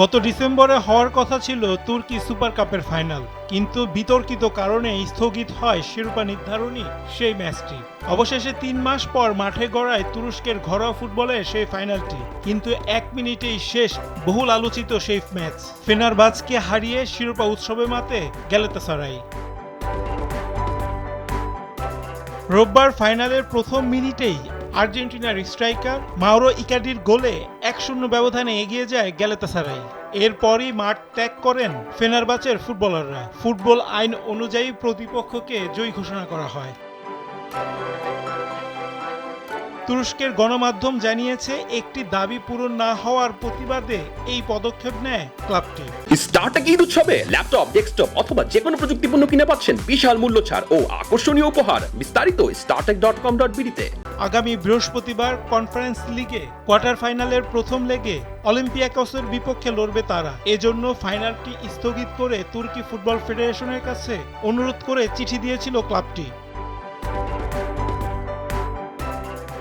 গত ডিসেম্বরে হওয়ার কথা ছিল তুর্কি সুপার কাপের ফাইনাল, কিন্তু বিতর্কিত কারণে স্থগিত হয় শিরোপা নির্ধারণী সেই ম্যাচটি। অবশেষে তিন মাস পর মাঠে গড়ায় তুরস্কের ঘরোয়া ফুটবলের সেই ফাইনালটি, কিন্তু এক মিনিটেই শেষ বহুল আলোচিত সেই ম্যাচ। ফেনারবাজকে হারিয়ে শিরোপা উৎসবে মাতে গ্যালেতাসারাই। রোববার ফাইনালের প্রথম মিনিটেই আর্জেন্টিনার স্ট্রাইকার মাওরো ইকাডির গোলে এক শূন্য ব্যবধানে এগিয়ে যায় গ্যালেতাসারাই। এরপরই মাঠ ত্যাগ করেন ফেনারবাচের ফুটবলাররা। ফুটবল আইন অনুযায়ী প্রতিপক্ষকে জয়ী ঘোষণা করা হয়। তুরস্কের গণমাধ্যম জানিয়েছে একটি দাবি পূরণ না হওয়ার প্রতিবাদে এই পদক্ষেপ নেয় ক্লাবটি। স্টার্টাক ঈদ উৎসবে ল্যাপটপ ডেস্কটপ অথবা যে কোনো প্রযুক্তিপণ্য কিনে পাচ্ছেন। বিশাল মূল্য ছাড় ও আকর্ষণীয় উপহার। বিস্তারিত স্টার্টাক ডট কম ডট বিডিতে আগামী বৃহস্পতিবার কনফারেন্স লিগে কোয়ার্টার ফাইনালের প্রথম লেগে অলিম্পিয়াকসের বিপক্ষে লড়বে তারা। এজন্য ফাইনালটি স্থগিত করে তুর্কি ফুটবল ফেডারেশনের কাছে অনুরোধ করে চিঠি দিয়েছিল ক্লাবটি।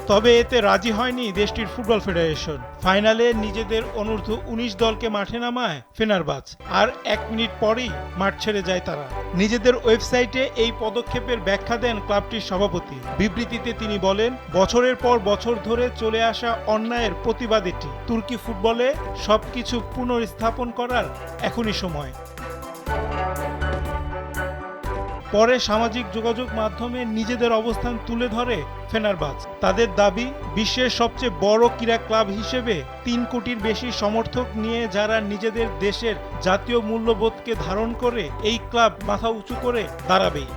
তবে এতে রাজি হয়নি দেশটির ফুটবল ফেডারেশন। ফাইনালে নিজেদের অনূর্ধ্ব উনিশ দলকে মাঠে নামায় ফেনারবাজ, আর এক মিনিট পরেই মাঠ ছেড়ে যায় তারা। নিজেদের ওয়েবসাইটে এই পদক্ষেপের ব্যাখ্যা দেন ক্লাবটির সভাপতি। বিবৃতিতে তিনি বলেন, বছরের পর বছর ধরে চলে আসা অন্যায়ের প্রতিবাদ এটি। তুর্কি ফুটবলে সবকিছু পুনর্স্থাপন করার এখনই সময়। পরে সামাজিক যোগাযোগ মাধ্যমে নিজেদের অবস্থান তুলে ধরে ফেনারবাজ। তাদের দাবি, বিশ্বের সবচেয়ে বড় ক্রীড়া ক্লাব হিসেবে তিন কোটির বেশি সমর্থক নিয়ে যারা নিজেদের দেশের জাতীয় মূল্যবোধকে ধারণ করে এই ক্লাব মাথা উঁচু করে দাঁড়াবেই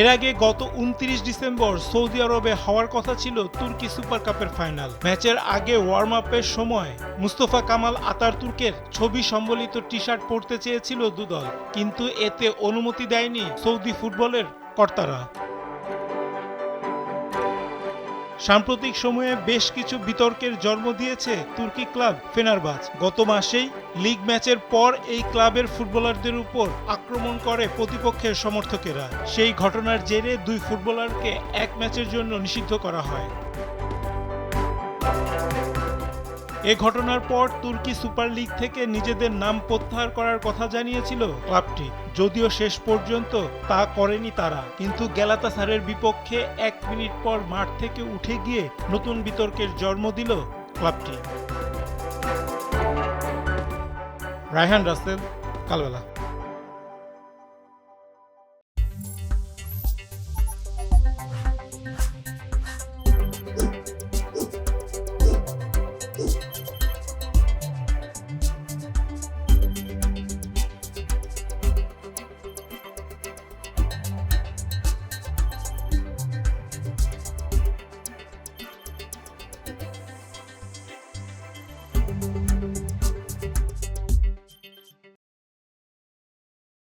এর আগে গত উনত্রিশ ডিসেম্বর সৌদি আরবে হওয়ার কথা ছিল তুর্কি সুপার কাপের ফাইনাল। ম্যাচের আগে ওয়ার্ম আপের সময় মুস্তফা কামাল আতারতুর্কের ছবি সম্বলিত টি শার্ট পরতে চেয়েছিল দুদল, কিন্তু এতে অনুমতি দেয়নি সৌদি ফুটবলের কর্তারা। সাম্প্রতিক সময়ে বেশ কিছু বিতর্কের জন্ম দিয়েছে তুর্কি ক্লাব ফেনারবাজ। গত মাসেই লিগ ম্যাচের পর এই ক্লাবের ফুটবলারদের উপর আক্রমণ করে প্রতিপক্ষের সমর্থকেরা। সেই ঘটনার জেরে দুই ফুটবলারকে এক ম্যাচের জন্য নিষিদ্ধ করা হয়। এ ঘটনার পর তুর্কি সুপার লিগ থেকে নিজেদের নাম প্রত্যাহার করার কথা জানিয়েছিল ক্লাবটি। যদিও শেষ পর্যন্ত তা করেনি তারা। কিন্তু গ্যালাতাসারের বিপক্ষে এক মিনিট পর মাঠ থেকে উঠে গিয়ে নতুন বিতর্কের জন্ম দিল ক্লাবটি। রায়হান রাসেল, কালবেলা।